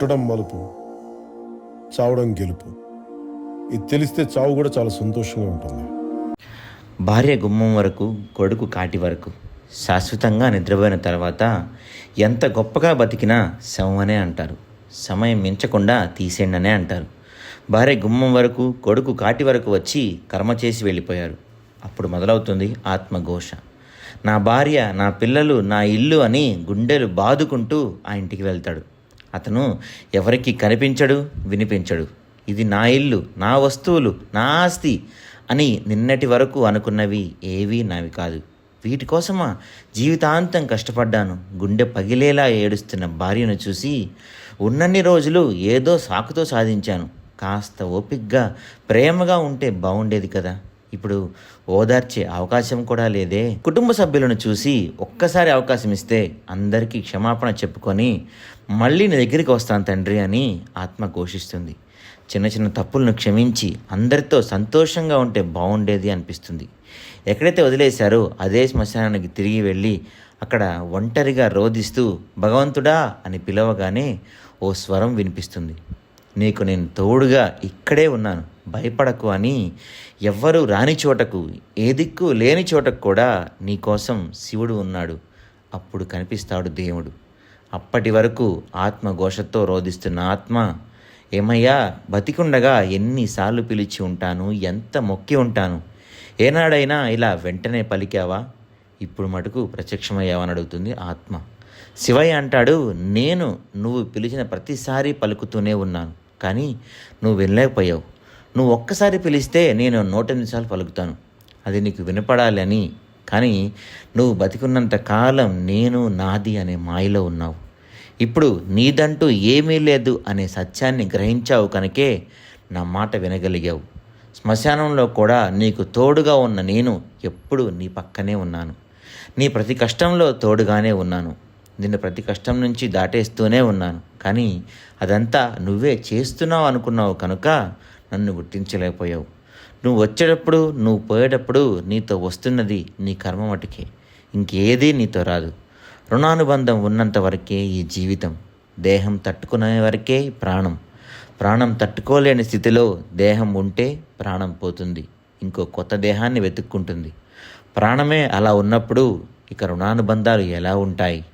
పుట్టడం మలుపు చావడం గెలుపు. ఇది తెలిస్తే చావు కూడా చాలా సంతోషంగా ఉంటుంది. భార్య గుమ్మం వరకు కొడుకు కాటి వరకు శాశ్వతంగా నిద్రపోయిన తర్వాత ఎంత గొప్పగా బతికినా శవమనే అంటారు. సమయం మించకుండా తీసేయండి అంటారు. భార్య గుమ్మం వరకు కొడుకు కాటి వరకు వచ్చి కర్మ చేసి వెళ్ళిపోయారు. అప్పుడు మొదలవుతుంది ఆత్మఘోష. నా భార్య నా పిల్లలు నా ఇల్లు అని గుండెలు బాదుకుంటూ ఆ ఇంటికి వెళ్తాడు. అతను ఎవరికి కనిపించడు వినిపించడు. ఇది నా ఇల్లు నా వస్తువులు నా ఆస్తి అని నిన్నటి వరకు అనుకున్నవి ఏవీ నావి కాదు. వీటి కోసమా జీవితాంతం కష్టపడ్డాను. గుండె పగిలేలా ఏడుస్తున్న భార్యను చూసి ఉన్నన్ని రోజులు ఏదో సాకుతో సాధించాను. కాస్త ఓపిగ్గా ప్రేమగా ఉంటే బాగుండేది కదా. ఇప్పుడు ఓదార్చే అవకాశం కూడా లేదే. కుటుంబ సభ్యులను చూసి ఒక్కసారి అవకాశం ఇస్తే అందరికీ క్షమాపణ చెప్పుకొని మళ్ళీ నీ దగ్గరికి వస్తాను తండ్రి అని ఆత్మ ఘోషిస్తుంది. చిన్న చిన్న తప్పులను క్షమించి అందరితో సంతోషంగా ఉంటే బాగుండేది అనిపిస్తుంది. ఎక్కడైతే వదిలేశారో అదే శ్మశానానికి తిరిగి వెళ్ళి అక్కడ ఒంటరిగా రోధిస్తూ భగవంతుడా అని పిలవగానే ఓ స్వరం వినిపిస్తుంది. నీకు నేను తోడుగా ఇక్కడే ఉన్నాను. భయపడకు అని ఎవ్వరూ రాని చోటకు ఏ దిక్కు లేని చోటకు కూడా నీకోసం శివుడు ఉన్నాడు. అప్పుడు కనిపిస్తాడు దేవుడు. అప్పటి వరకు ఆత్మఘోషతో రోధిస్తున్న ఆత్మ ఏమయ్యా బతికుండగా ఎన్నిసార్లు పిలిచి ఉంటాను ఎంత మొక్కి ఉంటాను? ఏనాడైనా ఇలా వెంటనే పలికావా? ఇప్పుడు మటుకు ప్రత్యక్షమయ్యావని అడుగుతుంది ఆత్మ. శివయ్య అంటాడు నేను నువ్వు పిలిచిన ప్రతిసారి పలుకుతూనే ఉన్నాను. కానీ నువ్వు వినలేకపోయావు. నువ్వు ఒక్కసారి పిలిస్తే నేను నూట నిమిషాలు పలుకుతాను. అది నీకు వినపడాలని కానీ నువ్వు బతికున్నంత కాలం నేను నాది అనే మాయలో ఉన్నావు. ఇప్పుడు నీదంటూ ఏమీ లేదు అనే సత్యాన్ని గ్రహించావు కనుకే నా మాట వినగలిగావు. శ్మశానంలో కూడా నీకు తోడుగా ఉన్న నేను ఎప్పుడు నీ పక్కనే ఉన్నాను. నీ ప్రతి కష్టంలో తోడుగానే ఉన్నాను. నిన్ను ప్రతి కష్టం నుంచి దాటేస్తూనే ఉన్నాను. కానీ అదంతా నువ్వే చేస్తున్నావు అనుకున్నావు కనుక నన్ను గుర్తించలేకపోయావు. నువ్వు వచ్చేటప్పుడు నువ్వు పోయేటప్పుడు నీతో వస్తున్నది నీ కర్మ మటుకే. ఇంకేదీ నీతో రాదు. రుణానుబంధం ఉన్నంత వరకే ఈ జీవితం. దేహం తట్టుకునే వరకే ప్రాణం. ప్రాణం తట్టుకోలేని స్థితిలో దేహం ఉంటే ప్రాణం పోతుంది. ఇంకో కొత్త దేహాన్ని వెతుక్కుంటుంది. ప్రాణమే అలా ఉన్నప్పుడు ఇక రుణానుబంధాలు ఎలా ఉంటాయి?